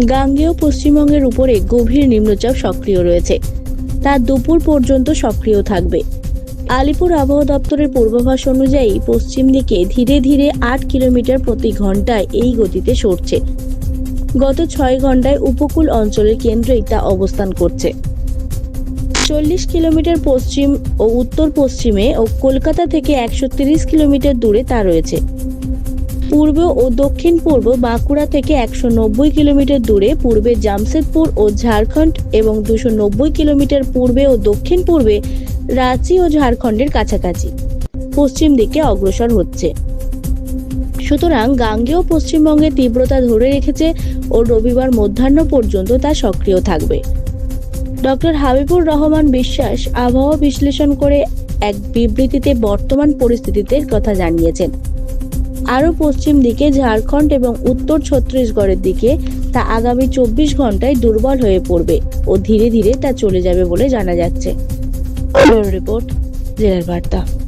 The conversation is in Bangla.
গাঙ্গেয় পশ্চিমবঙ্গের উপরে গভীর নিম্নচাপ সক্রিয় রয়েছে। তা দুপুর পর্যন্ত সক্রিয় থাকবে। আলিপুর আবহাওয়া দপ্তরের পূর্বাভাস অনুযায়ী পশ্চিম দিকে ধীরে ধীরে আট কিলোমিটার প্রতি ঘন্টায় এই গতিতে সরছে। গত ছয় ঘন্টায় উপকূল অঞ্চলের কেন্দ্রেই তা অবস্থান করছে। চল্লিশ কিলোমিটার পশ্চিম ও উত্তর পশ্চিমে ও কলকাতা থেকে একশো কিলোমিটার দূরে তা রয়েছে। পূর্ব ও দক্ষিণ পূর্ব বাঁকুড়া থেকে একশো নব্বই কিলোমিটার দূরে, পূর্বে জামশেদপুর ও ঝাড়খণ্ড এবং দুশো নব্বই কিলোমিটার পূর্বে ও দক্ষিণ পূর্বে রাঁচি ও ঝাড়খণ্ডের কাছাকাছি। পশ্চিম দিকে অগ্রসর হচ্ছে। সুতরাং গাঙ্গেয় পশ্চিমবঙ্গে তীব্রতা ধরে রেখেছে ও রবিবার মধ্যাহ্ন পর্যন্ত তা সক্রিয় থাকবে। ডক্টর হাবিবুর রহমান বিশ্বাস আবহাওয়া বিশ্লেষণ করে এক বিবৃতিতে বর্তমান পরিস্থিতিতে কথা জানিয়েছেন। আরও পশ্চিম দিকে ঝাড়খণ্ড এবং উত্তর ছত্তিশগড়ের দিকে, তা আগামী চব্বিশ ঘন্টায় দুর্বল হয়ে পড়বে ও ধীরে ধীরে তা চলে যাবে বলে জানা যাচ্ছে। রিপোর্ট, জেলার বার্তা।